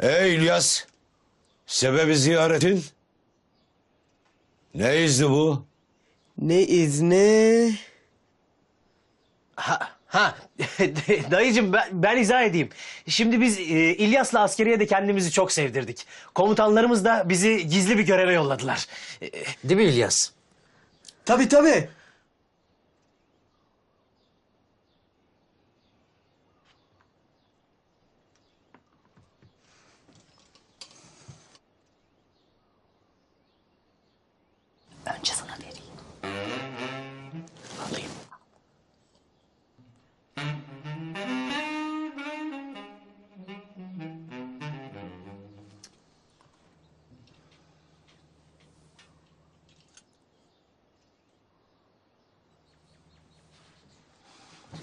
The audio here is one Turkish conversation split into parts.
Ey İlyas, sebebi ziyaretin? Ne izni bu? Ne izni? Ha, ha. dayıcım ben, ben izah edeyim. Şimdi biz e, İlyas'la askeriye de kendimizi çok sevdirdik. Komutanlarımız da bizi gizli bir göreve yolladılar. E, Değil mi İlyas? Tabii tabii.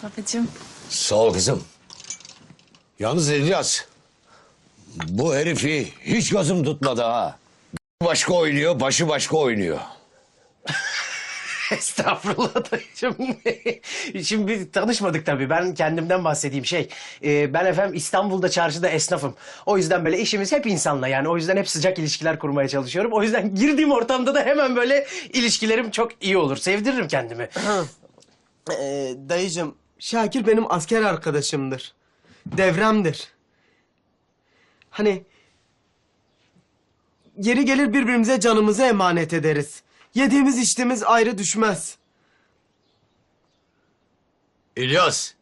Babacığım. Sağ ol kızım. Yalnız İlyas, bu herifi hiç gözüm tutmadı ha. Başka oynuyor, başı başka oynuyor. Estağfurullah dayıcım. Şimdi biz tanışmadık tabii. Ben kendimden bahsedeyim. Şey, e, ben efendim İstanbul'da çarşıda esnafım. O yüzden böyle işimiz hep insanla yani. O yüzden hep sıcak ilişkiler kurmaya çalışıyorum. O yüzden girdiğim ortamda da hemen böyle ilişkilerim çok iyi olur. Sevdiririm kendimi. Ee, dayıcım, Şakir benim asker arkadaşımdır. Devremdir. Hani... Yeri gelir birbirimize canımızı emanet ederiz. Yediğimiz içtiğimiz ayrı düşmez. İlyas,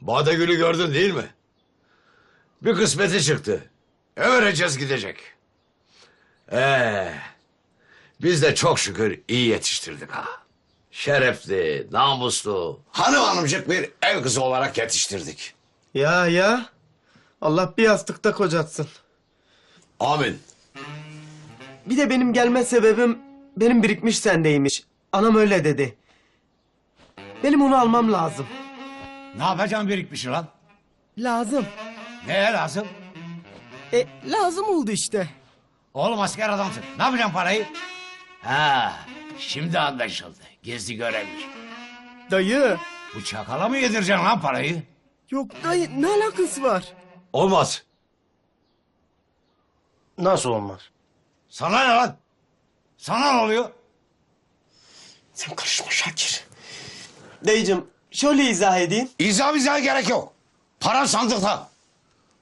Badegül'ü gördün değil mi? Bir kısmeti çıktı. Öğreneceğiz gidecek. Ee, biz de çok şükür iyi yetiştirdik ha. Şerefli, namuslu, hanım hanımcık bir ev kızı olarak yetiştirdik. Ya ya. Allah bir yastıkta kocatsın. Amin. Bir de benim gelme sebebim benim birikmiş sendeymiş. Anam öyle dedi. Benim onu almam lazım. Ne yapacaksın birikmişi lan? Lazım. Neye lazım? E lazım oldu işte. Oğlum asker adamsın. Ne yapacaksın parayı? Ha, şimdi anlaşıldı. Gizli görevli. Dayı. Bu çakala mı yedireceksin lan parayı? Yok dayı ne alakası var? Olmaz. Nasıl olmaz? Sana ne lan? Sana ne oluyor? Sen karışma Şakir. Dayıcım şöyle izah edeyim. İzah bize gerek yok. Paran sandıkta.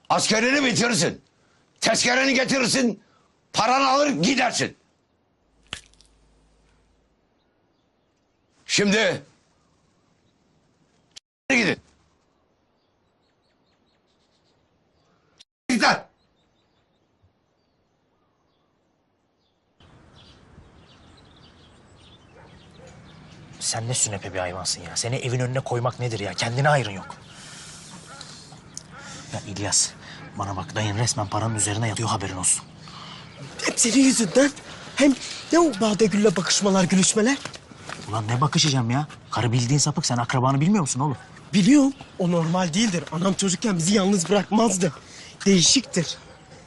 Askerini bitirirsin. Tezkereni getirirsin. Paranı alır gidersin. Şimdi gidin. Git lan. Sen ne sünepe bir hayvansın ya. Seni evin önüne koymak nedir ya? Kendine ayrın yok. Ya İlyas, bana bak dayın resmen paranın üzerine yatıyor haberin olsun. Hep senin yüzünden. Hem ne o Badegül'le bakışmalar gülüşmeler? Ulan ne bakışacağım ya? Karı bildiğin sapık. Sen akrabanı bilmiyor musun oğlum? Biliyorum o normal değildir. Anam çocukken bizi yalnız bırakmazdı. Değişiktir.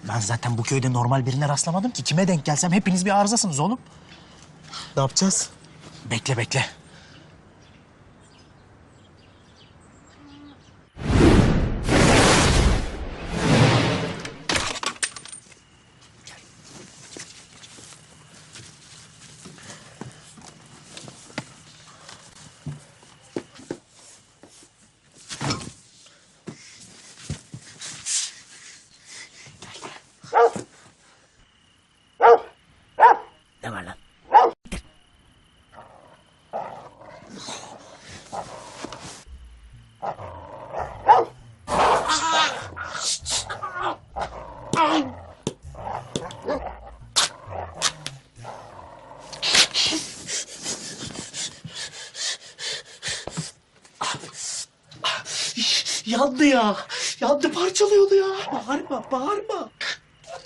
Ben zaten bu köyde normal birine rastlamadım ki. Kime denk gelsem hepiniz bir arızasınız oğlum. Ne yapacağız? Bekle bekle. Ne var lan? Yandı ya. Yandı parçalıyordu ya. Bağırma bağırma.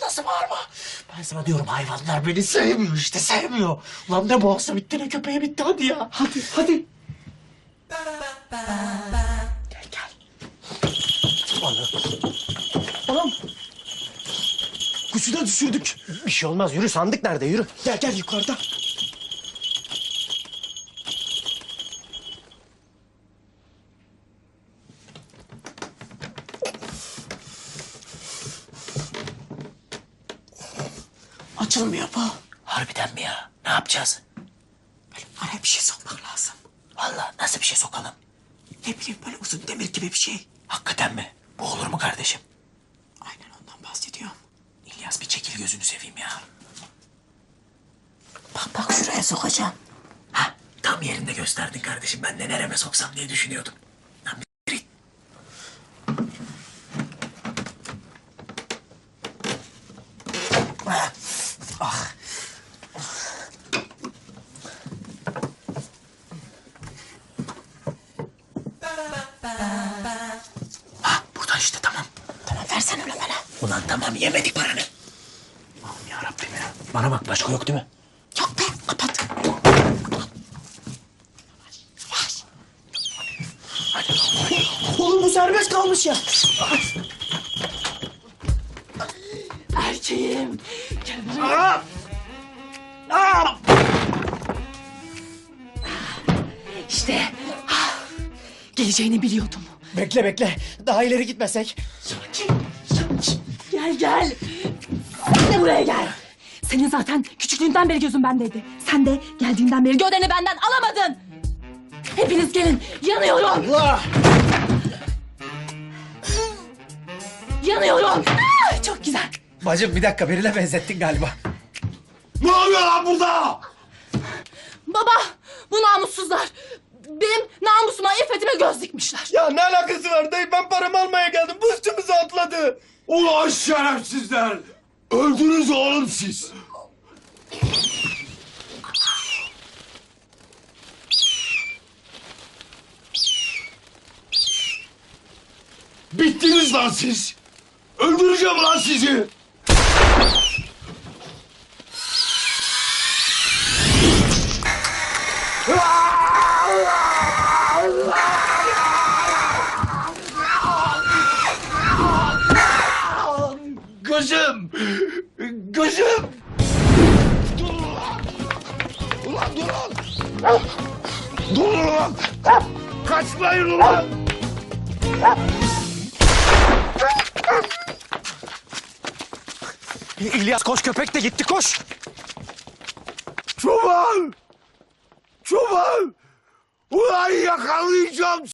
Nasıl bağırma? Ben sana diyorum hayvanlar beni sevmiyor işte sevmiyor. Ulan ne boğazı bitti ne köpeği bitti hadi ya. Hadi hadi. Anam. Kuşu da düşürdük. Bir şey olmaz yürü sandık nerede yürü. Gel gel yukarıda. Açılmıyor bu. Harbiden mi ya? Ne yapacağız? Böyle araya bir şey sokmak lazım. Vallahi nasıl bir şey sokalım? Ne bileyim böyle uzun demir gibi bir şey. Hakikaten mi? Bu olur mu kardeşim? Aynen ondan bahsediyorum. İlyas bir çekil gözünü seveyim ya. Bak bak şuraya sokacağım. Ha, tam yerinde gösterdin kardeşim. Ben de nereme soksam diye düşünüyordum. Lan bir git. Ah, ah. Ha, buradan işte tamam. Tamam versene öyle bana. Ulan tamam yemedik paranı. Allah'ım yarabbim ya. Bana bak başka yok değil mi? Yok be kapat. Oğlum bu serbest kalmış ya. Erkeğim. İşte. ah, Geleceğini biliyordum. Bekle bekle. Daha ileri gitmesek. Gel gel. Sen de buraya gel. Senin zaten küçüklüğünden beri gözün bendeydi. Sen de geldiğinden beri gövdeni benden alamadın. Hepiniz gelin. Yanıyorum. Allah! Yanıyorum. Ah, çok güzel. Bacım bir dakika birine benzettin galiba. Ne oluyor lan burada? Baba bu namussuzlar. Benim namusuma, iffetime göz dikmişler. Ya ne alakası var dayı? Ben paramı almaya geldim. Bu üstümüze atladı. Ulan şerefsizler! Öldünüz oğlum siz! Bittiniz lan siz! Öldüreceğim lan sizi! Kaçmayın ulan! İlyas koş köpek de gitti koş. Çoban! Çoban! Ulan yakalayacağım